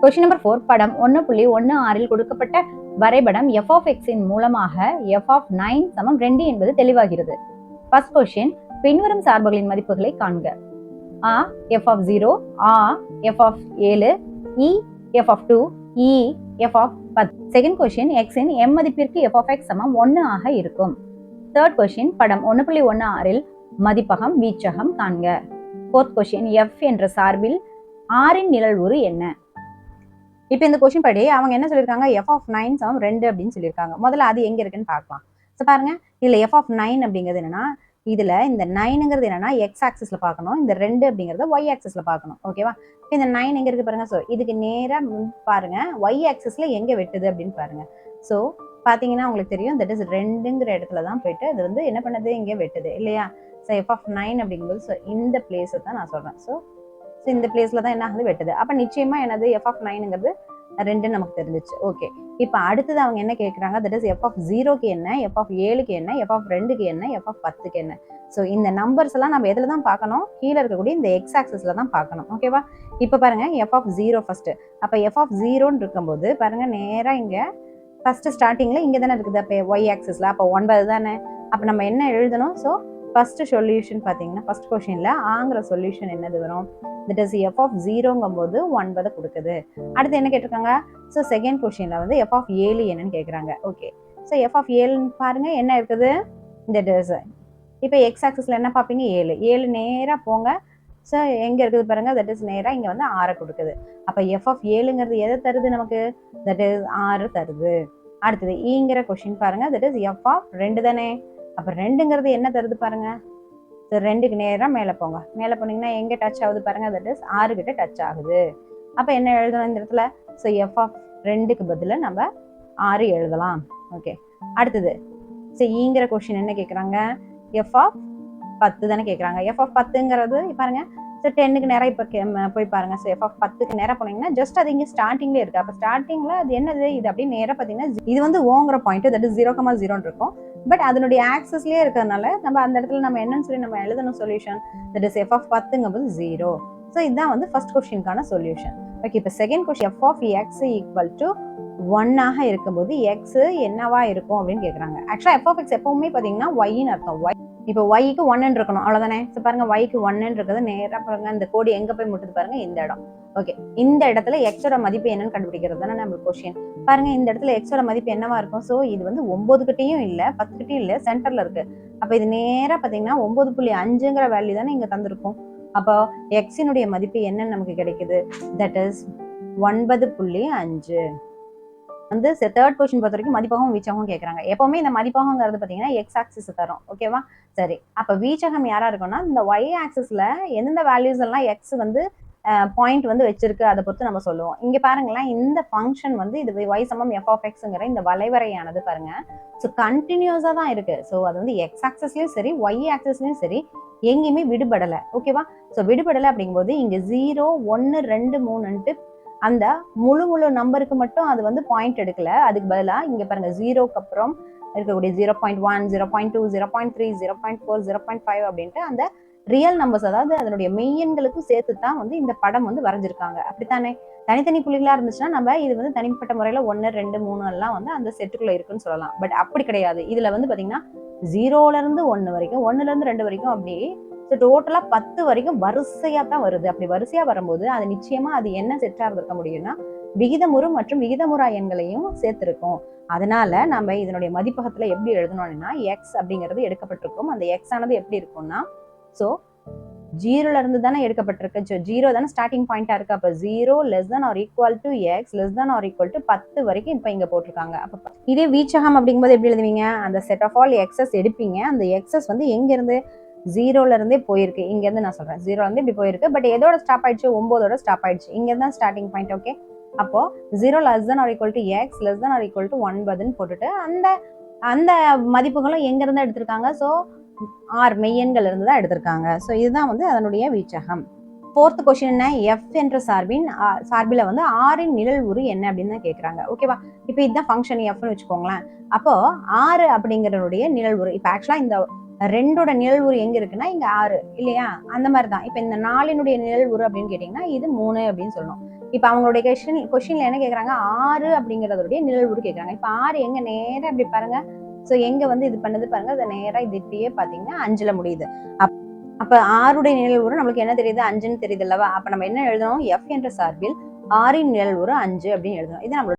Question number four படம் ஒன்று புள்ளி ஒன்று ஆறில் கொடுக்கப்பட்ட வரைபடம் எஃப் ஆஃப் எக்ஸின் மூலமாக எஃப் ஆஃப் நைன் சமம் ரெண்டு என்பது தெளிவாகிறது. ஃபர்ஸ்ட் கொஸ்டின் பின்வரும் சார்புகளின் மதிப்புகளை காண்க. ஆ எஃப் ஆஃப் ஜீரோ ஆ எஃப் ஆஃப் ஏழு இ எஃப் ஆஃப் டூ இ எஃப் ஆஃப் பத்து. செகண்ட் கொஸ்டின் எக்ஸின் எம் மதிப்பிற்கு எஃப் ஆஃப் எக்ஸ் சமம் ஒன்று ஆக இருக்கும். தேர்ட் கொஸ்டின் படம் ஒன்று புள்ளி ஒன்று ஆறில் மதிப்பகம் வீச்சகம் காண்க. ஃபோர்த் கொஸ்டின் எஃப் என்ற சார்பில் ஆறின் நிழல்வுரு என்ன? இப்போ இந்த கொஷின் படி அவங்க என்ன சொல்லியிருக்காங்க எஃப் ஆஃப் நைன் சமம் ரெண்டு அப்படின்னு சொல்லியிருக்காங்க முதல்ல அது எங்கே இருக்குன்னு பார்க்கலாம். ஸோ பாருங்க. இதில் எஃப் ஆஃப் நைன் அப்படிங்கிறது என்னன்னா இதில் இந்த நைனுங்கிறது என்னன்னா எக்ஸ் ஆக்சஸில் பார்க்கணும். இந்த ரெண்டு அப்படிங்கறத ஒய் ஆக்சஸில் பார்க்கணும். ஓகேவா இப்போ இந்த நைன் எங்கே இருக்கு பாருங்க? ஸோ இதுக்கு நேராக பாருங்க. ஒய் ஆக்சஸில் எங்கே வெட்டுது அப்படின்னு பாருங்க. ஸோ பார்த்தீங்கன்னா உங்களுக்கு தெரியும் தட் இஸ் ரெண்டுங்கிற இடத்துல தான் போயிட்டு அது வந்து என்ன பண்ணுது? இங்கே வெட்டுது. இல்லையா? ஸோ எஃப் ஆஃப் நைன் அப்படிங்கும்போது ஸோ இந்த பிளேஸை தான் நான் சொல்கிறேன் ஸோ ஸோ இந்த பிளேஸில் தான் என்ன ஆகுது? வெட்டுது. அப்போ நிச்சயமாக என்னது? எஃப் ஆஃப் நைனுங்கிறது ரெண்டு நமக்கு தெரிஞ்சிச்சு. ஓகே இப்போ அடுத்தது அவங்க என்ன கேட்குறாங்க தட் இஸ் எஃப் ஆஃப் ஜீரோக்கு என்ன? எஃப் ஆஃப் ஏழுக்கு என்ன? எஃப் ஆஃப் ரெண்டுக்கு என்ன? எஃப் ஆஃப் பத்துக்கு என்ன? ஸோ இந்த நம்பர்ஸ் எல்லாம் நம்ம எதில் தான் பார்க்கணும்? கீழே இருக்கக்கூடிய இந்த எக்ஸ் ஆக்சஸில் தான் பார்க்கணும். ஓகேவா இப்போ பாருங்கள் எஃப் ஆஃப் ஜீரோ ஃபஸ்ட்டு அப்போ எஃப் ஆஃப் ஜீரோன்னு இருக்கும்போது பாருங்கள் நேராக இங்கே ஃபஸ்ட்டு ஸ்டார்டிங்கில் இங்கே தானே இருக்குது. அப்போ ஒய் ஆக்சஸில் அப்போ ஒன்பது தானே? அப்போ நம்ம என்ன எழுதணும்? ஸோ ஃபஸ்ட்டு சொல்யூஷன் பார்த்தீங்கன்னா ஃபஸ்ட் கொஷினில் ஆங்கிற சொல்யூஷன் என்னது வரும்? தட் இஸ் எஃப் ஆஃப் ஜீரோங்கும் போது ஒன்பதை கொடுக்குது. அடுத்து என்ன கேட்டிருக்காங்க? ஸோ செகண்ட் கொஷினில் வந்து எஃப் ஆஃப் ஏழு என்னன்னு கேட்குறாங்க. ஓகே ஸோ எஃப் ஆஃப் ஏழுன்னு பாருங்கள் என்ன இருக்குது? தட் இஸ் இப்போ எக்ஸ் ஆக்சஸில் என்ன பார்ப்பீங்க? ஏழு. ஏழு நேராக போங்க. ஸோ எங்கே இருக்குது பாருங்க? தட் இஸ் நேராக இங்கே வந்து ஆறை கொடுக்குது. அப்போ எஃப் ஆஃப் ஏழுங்கிறது எதை தருது நமக்கு? தட் இஸ் ஆறு தருது. அடுத்தது e ஈங்கிற கொஷின் பாருங்கள் தட் இஸ் எஃப் ஆஃப் ரெண்டு தானே? அப்போ ரெண்டுங்கிறது என்ன தருது பாருங்கள் ஸோ ரெண்டுக்கு நேராக மேலே போங்க. மேலே போனீங்கன்னா எங்கே டச் ஆகுது பாருங்க தட் இஸ் ஆறு கிட்ட டச் ஆகுது. அப்போ என்ன எழுதணும் இந்த இடத்துல? ஸோ எஃப் ஆஃப் ரெண்டுக்கு பதிலாக நம்ம ஆறு எழுதலாம். ஓகே அடுத்தது ஸோ ஈங்கிற கொஷின் என்ன கேட்குறாங்க எஃப் ஆஃப் பத்து தானே கேட்குறாங்க எஃப் ஆஃப் பத்துங்கிறது பாருங்க. ஸோ டென்னுக்கு நேரம் இப்போ கே போய் பாருங்க. ஸோ எஃப் ஆஃப் பத்துக்கு நேரம் போனீங்கன்னா ஜஸ்ட் அது இங்கே ஸ்டார்டிங்லேயே இருக்குது அப்போ ஸ்டார்டிங்கில் அது என்னது? இது அப்படியே நேராக பார்த்தீங்கன்னா இது வந்து ஓங்கிற point that is zero comma ஜீரோன்னு இருக்கும். பட் அதனுடைய ஆக்சஸ்லேயே இருக்கிறதுனால நம்ம அந்த இடத்துல நம்ம என்னன்னு சொல்லி நம்ம எழுதணும் solution that is F of பத்துங்கும்போது zero so இதுதான் வந்து ஃபர்ஸ்ட் கொஸ்டினுக்கான சொல்யூஷன் ஓகே இப்போ second question F of X equal to ஒன்னாக இருக்கும்போது எக்ஸ் என்னவா இருக்கும் அப்படின்னு கேட்குறாங்க ஆக்சுவலாக எஃப் ஆஃப் எக்ஸ் எப்பவுமே பார்த்தீங்கன்னா ஒய்ன்னு அர்த்தம். ஒய் இப்போ ஒய்க்கு ஒன்னு இருக்கணும். அவ்வளோதானே ஸோ பாருங்க ஒய்க்கு ஒன்னு இருக்கிறது நேராக பாருங்க இந்த கோடி எங்கே போய் முட்டுது பாருங்க இந்த இடம். ஓகே இந்த இடத்துல எக்ஸோட மதிப்பு என்னன்னு கண்டுபிடிக்கிறது தானே நம்மளுக்கு கொஷின் பாருங்க இந்த இடத்துல எக்ஸோட மதிப்பு என்னவா இருக்கும்? ஸோ இது வந்து ஒன்பது கிட்டையும் இல்லை பத்து கிட்டையும் இல்லை சென்டர்ல இருக்கு. அப்போ இது நேராக பார்த்தீங்கன்னா ஒன்பது புள்ளி அஞ்சுங்கிற வேல்யூ தானே இங்கே தந்திருக்கும். அப்போ எக்ஸினுடைய மதிப்பு என்னன்னு நமக்கு கிடைக்குது? தட் இஸ் ஒன்பது புள்ளி அஞ்சு. வந்து தேர்ட் கொஸ்டின் பொறுத்த வரைக்கும் மதிப்பகம் வீச்சகம் கேட்குறாங்க எப்போவுமே இந்த மதிப்பகங்கிறது பார்த்தீங்கன்னா எக்ஸ் ஆக்சிஸ் தரும். ஓகேவா சரி. அப்போ வீச்சகம் யாராக இருக்கும்னா இந்த ஒய் ஆக்சிஸ்ல எந்தெந்த வேல்யூஸ் எல்லாம் எக்ஸ் வந்து பாயிண்ட் வந்து வச்சிருக்கு அதை பொறுத்து நம்ம சொல்லுவோம். இங்கே பாருங்களேன் இந்த ஃபங்க்ஷன் வந்து இது ஒய் சமம் எஃப் ஆஃப் எக்ஸுங்கிற இந்த வளைவரையானது பாருங்க. ஸோ கண்டினியூஸாக தான் இருக்கு. ஸோ அது வந்து எக்ஸ் ஆக்சஸ்லையும் சரி ஒய் ஆக்சஸ்லையும் சரி எங்கேயுமே விடுபடலை. ஓகேவா ஸோ விடுபடலை அப்படிங்கும்போது இங்கே ஜீரோ ஒன்று ரெண்டு மூணுன்ட்டு அந்த முழு முழு நம்பருக்கு மட்டும் அது வந்து பாயிண்ட் எடுக்கல. அதுக்கு பதிலாக இங்கே பாருங்க ஜீரோக்கு அப்புறம் இருக்கக்கூடிய zero point one zero point two zero point three zero point four zero point five அப்படின்ட்டு அந்த ரியல் நம்பர்ஸ் அதாவது அதனுடைய மெய்யன்களுக்கும் சேர்த்து தான் வந்து இந்த படம் வந்து வரைஞ்சிருக்காங்க. அப்படித்தானே? தனித்தனி புள்ளிகளாக இருந்துச்சுன்னா நம்ம இது வந்து தனிப்பட்ட முறையில் ஒன்று ரெண்டு மூணு எல்லாம் வந்து அந்த செட்டுக்குள்ளே இருக்குன்னு சொல்லலாம். பட் அப்படி கிடையாது. இதில் வந்து பார்த்தீங்கன்னா ஜீரோலேருந்து ஒன்று வரைக்கும் ஒன்றுலேருந்து ரெண்டு வரைக்கும் அப்படி ஸோ டோட்டலாக பத்து வரைக்கும் வரிசையாக தான் வருது. அப்படி வரிசையாக வரும்போது அது நிச்சயமாக அது என்ன செட்டாக இருந்திருக்க முடியும்னா விகிதமுறு மற்றும் விகிதமுறா எண்களையும் சேர்த்துருக்கும். அதனால நம்ம இதனுடைய மதிப்பகத்தில் எப்படி எழுதணும்னா எக்ஸ் அப்படிங்கிறது எடுக்கப்பட்டிருக்கும். அந்த எக்ஸ் ஆனது எப்படி இருக்கும்னா ஸோ ஜீரோல இருந்து தானே எடுக்கப்பட்டிருக்கு. ஜீரோ தானே ஸ்டார்டிங் பாயிண்டா இருக்கு. அப்ப zero less than or equal to X less than or equal to பத்து வரைக்கும் இப்ப இங்க போட்டிருக்காங்க. அப்ப இதே வீச்சகம் அப்படிங்கும்போது எப்படி எழுதுவீங்க? அந்த செட் ஆஃப் ஆல் எக்ஸஸ் எடுப்பீங்க. அந்த எக்ஸஸ் வந்து எங்க ஜீரோலேருந்தே ஜீரோல இருந்தே போயிருக்கு. இங்கேருந்து நான் சொல்கிறேன் ஜீரோல இருந்து இப்படி போயிருக்கு. பட் எதோட ஸ்டாப் ஆயிடுச்சு? ஒம்போதோட ஸ்டாப் ஆயிடுச்சு. இங்கேருந்து தான் ஸ்டார்டிங் பாயிண்ட் ஓகே அப்போ zero less than or equal to X less than or equal to ஒன்பதுன்னு போட்டுட்டு அந்த அந்த மதிப்புகளும் எங்கேருந்து எடுத்திருக்காங்க. ஸோ ஆர் மெய்யன்கள் இருந்து தான் எடுத்திருக்காங்க. ஸோ இதுதான் வந்து அதனுடைய வீச்சகம். ஃபோர்த் கொஷின் என்ன? எஃப் என்ற சார்பின் சார்பில் வந்து ஆறின் நிழல் உரு என்ன அப்படின்னு தான் கேட்குறாங்க. ஓகேவா இப்போ இதுதான் ஃபங்க்ஷன் எஃப்னு வச்சுக்கோங்களேன். அப்போ ஆறு அப்படிங்கிறனுடைய நிழல் உரு இப்போ ஆக்சுவலாக இந்த ரெண்டோட நிழல் உரு எங்க இருக்குன்னா இங்க ஆறு இல்லையா? அந்த மாதிரி தான் இப்போ இந்த நாலினுடைய நிழல் உரு அப்படின்னு கேட்டிங்கன்னா இது மூணு அப்படின்னு சொல்லணும் இப்போ அவங்களுடைய கொஸ்டின் கொஸ்டின்ல என்ன கேக்குறாங்க? ஆறு அப்படிங்கறதுடைய நிழல்வுரு கேக்குறாங்க. இப்போ ஆறு எங்க நேரா இப்படி பாருங்க. ஸோ எங்க வந்து இது பண்ணுது பாருங்க. அதை நேரா இது இப்படியே பாத்தீங்கன்னா அஞ்சுல முடியுது. அப்- அப்ப ஆறுடைய நிழல்வுரு நம்மளுக்கு என்ன தெரியுது? அஞ்சுன்னு தெரியுது அல்லவா? அப்ப நம்ம என்ன எழுதணும்? எஃப் என்ற சார்பில் ஆறின் நிழல்வுரு அஞ்சு அப்படின்னு எழுதணும். இது நம்மளோட